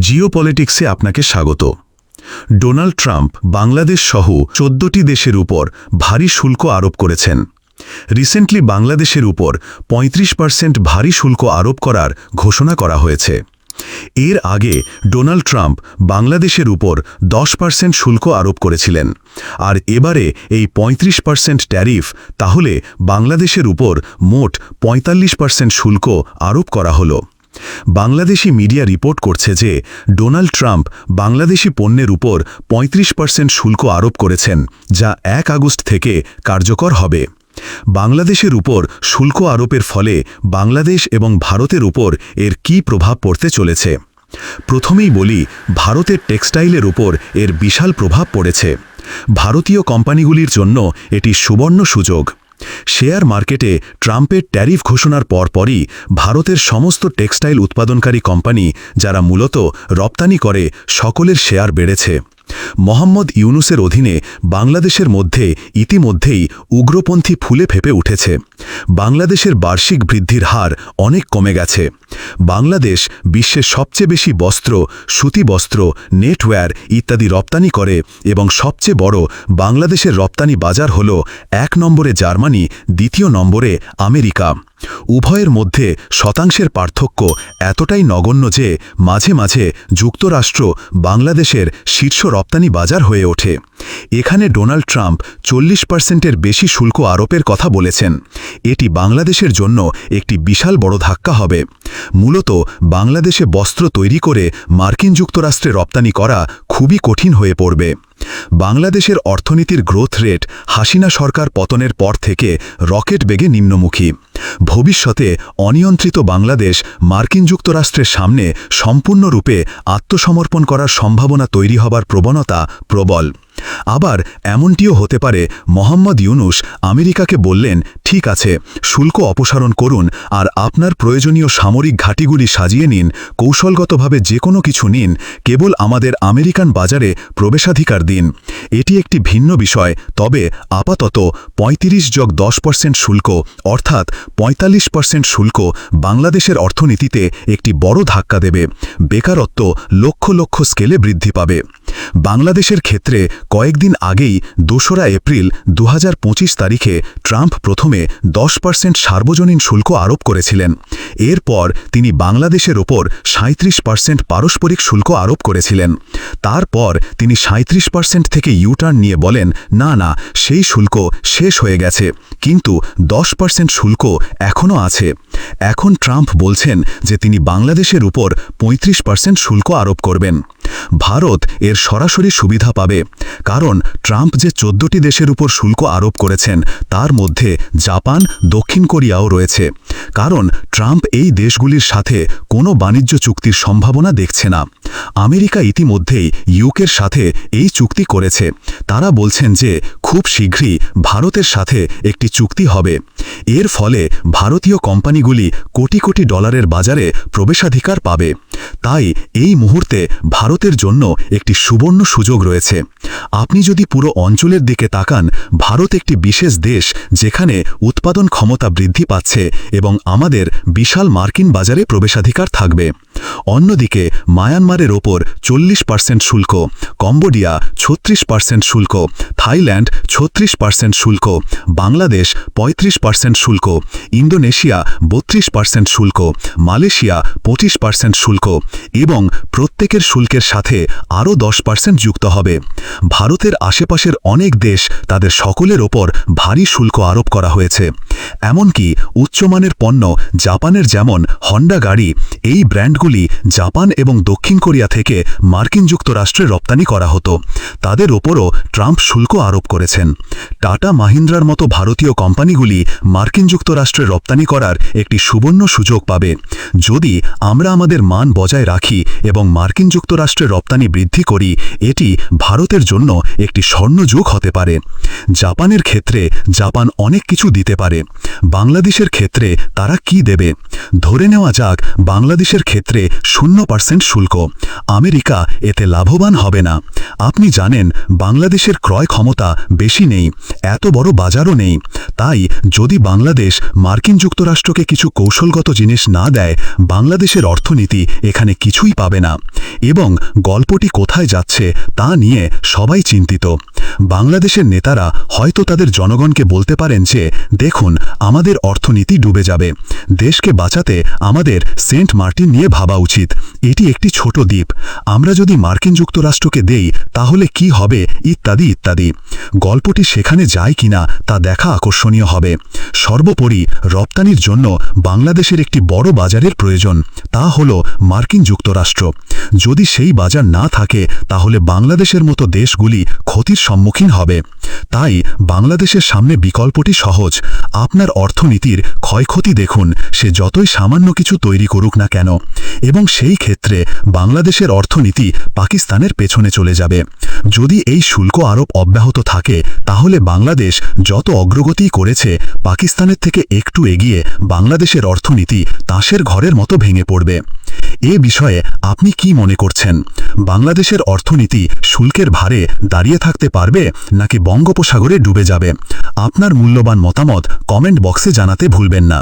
জিও পলিটিক্সে আপনাকে স্বাগত। ডোনাল্ড ট্রাম্প বাংলাদেশ সহ চোদ্দটি দেশের উপর ভারী শুল্ক আরোপ করেছেন। রিসেন্টলি বাংলাদেশের উপর ৩৫ পার্সেন্ট ভারী শুল্ক আরোপ করার ঘোষণা করা হয়েছে। এর আগে ডোনাল্ড ট্রাম্প বাংলাদেশের উপর দশ পার্সেন্ট শুল্ক আরোপ করেছিলেন। আর এবারে এই ৩৫ পার্সেন্ট ট্যারিফ তাহলে বাংলাদেশের উপর মোট ৪৫ পার্সেন্ট শুল্ক আরোপ করা হলো। বাংলাদেশি মিডিয়া রিপোর্ট করছে যে ডোনাল্ড ট্রাম্প বাংলাদেশি পণ্যের উপর ৩৫ পার্সেন্ট শুল্ক আরোপ করেছেন, যা এক আগস্ট থেকে কার্যকর হবে। বাংলাদেশের উপর শুল্ক আরোপের ফলে বাংলাদেশ এবং ভারতের উপর এর কী প্রভাব পড়তে চলেছে? প্রথমেই বলি, ভারতের টেক্সটাইলের উপর এর বিশাল প্রভাব পড়েছে। ভারতীয় কোম্পানিগুলির জন্য এটি সুবর্ণ সুযোগ। শেয়ার মার্কেটে ট্রাম্পের ট্যারিফ ঘোষণার পরপরই ভারতের সমস্ত টেক্সটাইল উৎপাদনকারী কোম্পানি, যারা মূলত রপ্তানি করে, সকলের শেয়ার বেড়েছে। মোহাম্মদ ইউনুসের অধীনে বাংলাদেশের মধ্যে ইতিমধ্যেই উগ্রপন্থী ফুলে ফেপে উঠেছে। বাংলাদেশের বার্ষিক বৃদ্ধির হার অনেক কমে গেছে। বাংলাদেশ বিশ্বের সবচেয়ে বেশি বস্ত্র, সুতি বস্ত্র, নেটওয়্যার ইত্যাদি রপ্তানি করে এবং সবচেয়ে বড় বাংলাদেশের রপ্তানি বাজার হল এক নম্বরে জার্মানি, দ্বিতীয় নম্বরে আমেরিকা। উভয়ের মধ্যে শতাংশের পার্থক্য এতটাই নগণ্য যে মাঝে মাঝে যুক্তরাষ্ট্র বাংলাদেশের শীর্ষ রপ্তানি বাজার হয়ে ওঠে। এখানে ডোনাল্ড ট্রাম্প চল্লিশ পার্সেন্টের বেশি শুল্ক আরোপের কথা বলেছেন। এটি বাংলাদেশের জন্য একটি বিশাল বড় ধাক্কা হবে। মূলত বাংলাদেশে বস্ত্র তৈরি করে মার্কিন যুক্তরাষ্ট্রে রপ্তানি করা খুবই কঠিন হয়ে পড়বে। বাংলাদেশের অর্থনীতির গ্রোথ রেট হাসিনা সরকার পতনের পর থেকে রকেট বেগে নিম্নমুখী। ভবিষ্যতে অনিয়ন্ত্রিত বাংলাদেশ মার্কিন যুক্তরাষ্ট্রের সামনে সম্পূর্ণরূপে আত্মসমর্পণ করার সম্ভাবনা তৈরি হবার প্রবণতা প্রবল। আবার এমনটিও হতে পারে, মোহাম্মদ ইউনুস আমেরিকাকে বললেন ঠিক আছে, শুল্ক অপসারণ করুন আর আপনার প্রয়োজনীয় সামরিক ঘাঁটিগুলি সাজিয়ে নিন, কৌশলগতভাবে যে কোনো কিছু নিন, কেবল আমাদের আমেরিকান বাজারে প্রবেশাধিকার দিন। এটি একটি ভিন্ন বিষয়, তবে আপাতত ৩৫ যোগ দশ পার্সেন্ট শুল্ক, অর্থাৎ ৪৫ পার্সেন্ট শুল্ক বাংলাদেশের অর্থনীতিতে একটি বড় ধাক্কা দেবে, বেকারত্ব লক্ষ লক্ষ স্কেলে বৃদ্ধি পাবে। বাংলাদেশের ক্ষেত্রে কয়েকদিন আগেই দোসরা এপ্রিল দু হাজার পঁচিশ তারিখে ট্রাম্প প্রথমে দশ পার্সেন্ট সার্বজনীন শুল্ক আরোপ করেছিলেন। এরপর তিনি বাংলাদেশের ওপর সাঁত্রিশ পার্সেন্ট পারস্পরিক শুল্ক আরোপ করেছিলেন। তারপর তিনি সাঁত্রিশ পার্সেন্ট থেকে ইউটার্ন নিয়ে বলেন, না না, সেই শুল্ক শেষ হয়ে গেছে, কিন্তু দশ পার্সেন্ট শুল্ক এখনও আছে। এখন ট্রাম্প বলছেন যে তিনি বাংলাদেশের উপর ৩৫ পার্সেন্ট শুল্ক আরোপ করবেন। ভারত এর সরাসরি সুবিধা পাবে, কারণ ট্রাম্প যে চোদ্দটি দেশের উপর শুল্ক আরোপ করেছেন, তার মধ্যে জাপান, দক্ষিণ কোরিয়াও রয়েছে। কারণ ট্রাম্প এই দেশগুলির সাথে কোনো বাণিজ্য চুক্তির সম্ভাবনা দেখছে না। আমেরিকা ইতিমধ্যেই ইউকের সাথে এই চুক্তি করেছে। তারা বলছেন যে খুব শীঘ্রই ভারতের সাথে একটি চুক্তি হবে। এর ফলে ভারতীয় কোম্পানিগুলি কোটি কোটি ডলারের বাজারে প্রবেশাধিকার পাবে। তাই এই মুহূর্তে ভারতের জন্য একটি সুবর্ণ সুযোগ রয়েছে। আপনি যদি পুরো অঞ্চলের দিকে তাকান, ভারত একটি বিশেষ দেশ যেখানে উৎপাদন ক্ষমতা বৃদ্ধি পাচ্ছে এবং আমাদের বিশাল মার্কিন বাজারে প্রবেশাধিকার থাকবে। অন্যদিকে মায়ানমারের ওপর চল্লিশ পার্সেন্ট শুল্ক, কম্বোডিয়া ছত্রিশ পার্সেন্ট শুল্ক, থাইল্যান্ড ছত্রিশ পার্সেন্ট শুল্ক, বাংলাদেশ ৩৫ পার্সেন্ট শুল্ক, ইন্দোনেশিয়া বত্রিশ পার্সেন্ট শুল্ক, মালয়েশিয়া পঁচিশ পার্সেন্ট শুল্ক এবং প্রত্যেকের শুল্কের সাথে আরও দশ পার্সেন্ট যুক্ত হবে। ভারতের আশেপাশের অনেক দেশ তাদের সকলের ওপর ভারী শুল্ক আরোপ করা হয়েছে। এমনকি উচ্চমানের পণ্য জাপানের যেমন হন্ডা গাড়ি, এই ব্র্যান্ডগুলি জাপান এবং দক্ষিণ কোরিয়া থেকে মার্কিন যুক্তরাষ্ট্রে রপ্তানি করা হতো। তাদের ওপরও ট্রাম্প শুল্ক আরোপ করেছেন। টাটা মাহিন্দ্রার মতো ভারতীয় কোম্পানিগুলি মার্কিন যুক্তরাষ্ট্রে রপ্তানি করার একটি সুবর্ণ সুযোগ পাবে। যদি আমরা আমাদের মান বজায় রাখি এবং মার্কিন যুক্তরাষ্ট্রে রপ্তানি বৃদ্ধি করি, এটি ভারতের জন্য একটি স্বর্ণযুগ হতে পারে। জাপানের ক্ষেত্রে জাপান অনেক কিছু দিতে পারে। বাংলাদেশের ক্ষেত্রে তারা কি দেবে? ধরে নেওয়া যাক, বাংলাদেশের ক্ষেত্রে শূন্য পার্সেন্ট শুল্ক। আমেরিকা এতে লাভবান হবে না। আপনি জানেন, বাংলাদেশের ক্রয় ক্ষমতা বেশি নেই, এত বড় বাজারও নেই। তাই যদি বাংলাদেশ মার্কিন যুক্তরাষ্ট্রকে কিছু কৌশলগত জিনিস না দেয়, বাংলাদেশের অর্থনীতি এখানে কিছুই পাবে না। এবং গল্পটি কোথায় যাচ্ছে তা নিয়ে সবাই চিন্তিত। বাংলাদেশের নেতারা হয়তো তাদের জনগণকে বলতে পারেন যে, দেখুন, আমাদের অর্থনীতি ডুবে যাবে। দেশকে বাঁচাতে আমাদের সেন্ট মার্টিন নিয়ে ভাবা উচিত। এটি একটি ছোট দ্বীপ। আমরা যদি মার্কিন যুক্তরাষ্ট্রকে দেই, তাহলে কি হবে? ইত্যাদি ইত্যাদি। গল্পটি সেখানে যায় কিনা, তা দেখা আকর্ষণীয় হবে। সর্বোপরি, রপ্তানির জন্য বাংলাদেশের একটি বড় বাজারের প্রয়োজন, তা হল মার্কিন যুক্তরাষ্ট্র। যদি সেই বাজার না থাকে, তাহলে বাংলাদেশের মতো দেশগুলি ক্ষতির সম্মুখীন হবে। তাই বাংলাদেশের সামনে বিকল্পটি সহজ। আপনার অর্থনীতির ক্ষয়ক্ষতি দেখুন, সে যতই সামান্য কিছু তৈরি করুক না কেন। এবং সেই ক্ষেত্রে বাংলাদেশের অর্থনীতি পাকিস্তানের পেছনে চলে যাবে। যদি এই শুল্ক আরোপ অব্যাহত থাকে, তাহলে বাংলাদেশ যত অগ্রগতি করেছে, পাকিস্তানের থেকে একটু এগিয়ে বাংলাদেশের অর্থনীতি তাসের ঘরের মতো ভেঙে পড়বে। এ বিষয়ে আপনি কি মনে করছেন? বাংলাদেশের অর্থনীতি শুল্কের ভারে দাঁড়িয়ে থাকতে পারবে নাকি বঙ্গোপসাগরে ডুবে যাবে? আপনার মূল্যবান মতামত কমেন্ট বক্সে জানাতে ভুলবেন না।